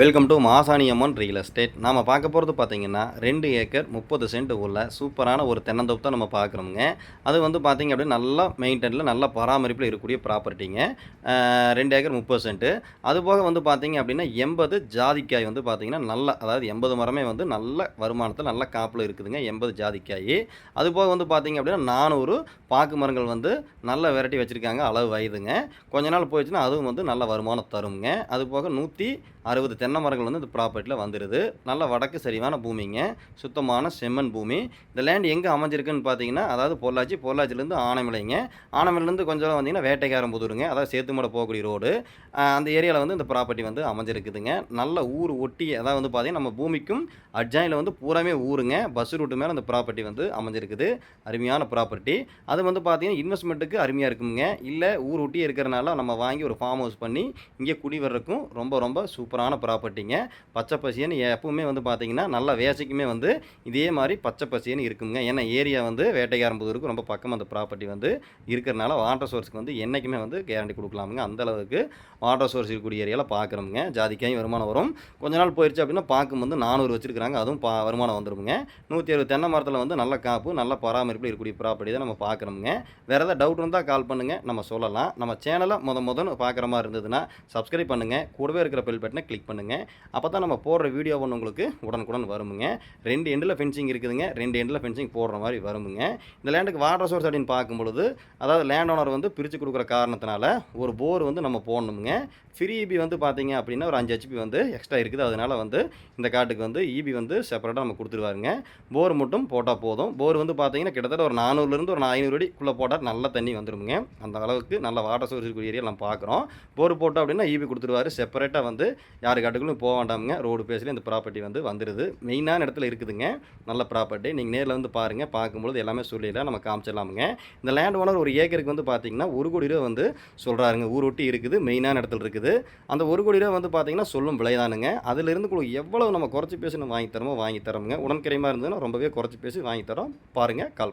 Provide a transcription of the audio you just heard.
Welcome to Masani Amman real estate நாம் பார்க்க போகிறது பார்த்தீங்கன்னா ரெண்டு ஏக்கர் முப்பது சென்ட் உள்ள சூப்பரான ஒரு தென்னந்தோப்பு தான் நம்ம பார்க்குறோமுங்க. அது வந்து பார்த்தீங்க அப்படின்னா நல்லா மெயின்டெனில் நல்ல பராமரிப்பில் இருக்கக்கூடிய ப்ராப்பர்ட்டிங்க ரெண்டு ஏக்கர் முப்பது சென்ட்டு அது போக வந்து பார்த்தீங்க அப்படின்னா எண்பது ஜாதிக்காய் வந்து பார்த்தீங்கன்னா நல்ல அதாவது எண்பது மரமே வந்து நல்ல வருமானத்தில் நல்ல காப்பில் இருக்குதுங்க எண்பது ஜாதிக்காய். அது போக வந்து பார்த்தீங்க அப்படின்னா நானூறு பாக்கு மரங்கள் வந்து நல்ல வெரைட்டி வச்சுருக்காங்க அளவு வயதுங்க. கொஞ்ச நாள் போயிடுச்சுன்னா அதுவும் வந்து நல்ல வருமானம் தருங்க அது போக நூற்றி அறுபது தென்னை மரங்கள் வந்து இந்த ப்ராப்பர்ட்டியில் வந்துடுது நல்ல வடக்கு சரிவான பூமிங்க. சுத்தமான செம்மண் பூமி. இந்த லேண்ட் எங்கே அமைஞ்சிருக்குன்னு பார்த்தீங்கன்னா அதாவது பொள்ளாச்சி பொள்ளாச்சிலேருந்து ஆனமலைங்க. ஆனைமலையிலேருந்து கொஞ்சம் வந்தீங்கன்னா வேட்டைக்காரன் புதூருங்க. அதாவது சேத்துமடை போகக்கூடிய ரோடு அந்த ஏரியாவில் வந்து இந்த ப்ராப்பர்ட்டி வந்து அமைஞ்சிருக்குதுங்க. நல்ல ஊர் ஒட்டி அதாவது வந்து பார்த்தீங்கன்னா நம்ம பூமிக்கும் அட்ஜாயில் வந்து பூராமே ஊருங்க. பஸ் ரூட்டு மேலே அந்த ப்ராப்பர்ட்டி வந்து அமைஞ்சிருக்குது. அருமையான ப்ராப்பர்ட்டி அது வந்து பார்த்தீங்கன்னா இன்வெஸ்ட்மெண்ட்டுக்கு அருமையாக இருக்குங்க. இல்லை ஊர் ஒட்டியே இருக்கிறனால நம்ம வாங்கி ஒரு ஃபார்ம் ஹவுஸ் பண்ணி இங்கே குடி வர்றதுக்கும் ரொம்ப ரொம்ப சூப்பரான ப்ராப்பர்ட்டிங்க பச்சை பசியன்னு எப்பவுமே வந்து பார்த்தீங்கன்னா நல்ல வேசைக்குமே வந்து இதே மாதிரி பச்சை பசியன்னு இருக்குங்க. ஏன்னா ஏரியா வந்து வேட்டைக்காரம்புதூருக்கு ரொம்ப பக்கம் அந்த ப்ராப்பர்ட்டி வந்து இருக்கிறனால வாட்டர் சோர்ஸ்க்கு வந்து என்றைக்குமே வந்து கேரண்டி கொடுக்கலாமுங்க. அந்தளவுக்கு வாட்டர் சோர்ஸ் இருக்கக்கூடிய ஏரியாவில் பார்க்குறோமுங்க ஜாதிக்காயும் வருமானம் வரும். கொஞ்ச நாள் போயிடுச்சு அப்படின்னா பார்க்கும் வந்து நானூறு வச்சுருக்காங்க அதுவும் பா வருமானம் வந்துருமுங்க. நூற்றி அறுபது தென்னை மரத்தில் வந்து நல்ல காப்பு நல்ல பராமரிப்பில் இருக்கக்கூடிய ப்ராப்பர்ட்டி தான் நம்ம பார்க்குறோமுங்க வேறு ஏதாவது டவுட் இருந்தால் கால் பண்ணுங்கள் நம்ம சொல்லலாம். நம்ம சேனலை முத முதன்னு பார்க்குற மாதிரி இருந்ததுன்னா சப்ஸ்கிரைப் பண்ணுங்கள் கூடவே இருக்கிற பெல் பட்டனை கிளிக் பண்ணுங்கள் அப்போ தான் நம்ம போடுற வீடியோ ஒன்று உங்களுக்கு உடனுக்குடன் வருமுங்க. ரெண்டு எண்டில் ஃபென்சிங் இருக்குதுங்க. ரெண்டு எண்டில் ஃபென்சிங் போடுற மாதிரி வருமுங்க. இந்த லேண்டுக்கு வாட்டர் சோர்ஸ் அப்படின்னு பார்க்கும்பொழுது அதாவது லேண்ட் ஓனர் வந்து பிரித்து கொடுக்குற காரணத்தினால ஒரு போர் வந்து நம்ம போடணுங்க ஃப்ரீ இபி வந்து பார்த்தீங்க அப்படின்னா ஒரு அஞ்சு ஹெச்பி வந்து எக்ஸ்ட்ரா இருக்குது. அதனால் வந்து இந்த காட்டுக்கு வந்து இபி வந்து செப்பரேட்டாக நம்ம கொடுத்துருவாருங்க. போர் மட்டும் போட்டால் போதும். போர் வந்து பார்த்தீங்கன்னா கிட்டத்தட்ட ஒரு நானூறுலேருந்து ஒரு ஐநூறு அடிக்குள்ளே போட்டால் நல்ல தண்ணி வந்துருமுங்க. அந்த அளவுக்கு நல்ல வாட்டர் சோர்ஸ் இருக்கக்கூடிய ஏரியா நம்ம பார்க்குறோம். போர் போட்டோம் அப்படின்னா இபி கொடுத்துருவாரு. செப்பரேட்டாக வந்து யாருக்கு காட்டுக்குள்ளே போக வேண்டாமுங்க. ரோடு பேஸ்லேயே இந்த ப்ராப்பர்ட்டி வந்து வந்துடுது மெயினான இடத்துல இருக்குதுங்க. நல்ல ப்ராப்பர்ட்டி நீங்கள் நேரில் வந்து பாருங்கள் பார்க்கும்பொழுது எல்லாமே சொல்லிடலாம். நம்ம காமிச்சிடலாமுங்க. இந்த லேண்ட் ஓனர் ஒரு ஏக்கருக்கு வந்து பார்த்தீங்கன்னா ஒரு கோடி ரூபா வந்து சொல்கிறாருங்க ஊர் ஒட்டி இருக்குது. மெயினான இடத்துல இருக்குது. அந்த ஒரு கோடி ரூபா வந்து பார்த்தீங்கன்னா சொல்லும் விலைதானுங்க அதிலிருந்து கூட எவ்வளோ நம்ம குறைச்சி பேசி நம்ம வாங்கி தரமோ வாங்கி தரோமுங்க. உடன்கிறையமாக இருந்ததுன்னா ரொம்பவே குறைச்சி பேசி வாங்கி தரோம். பாருங்கள் கால்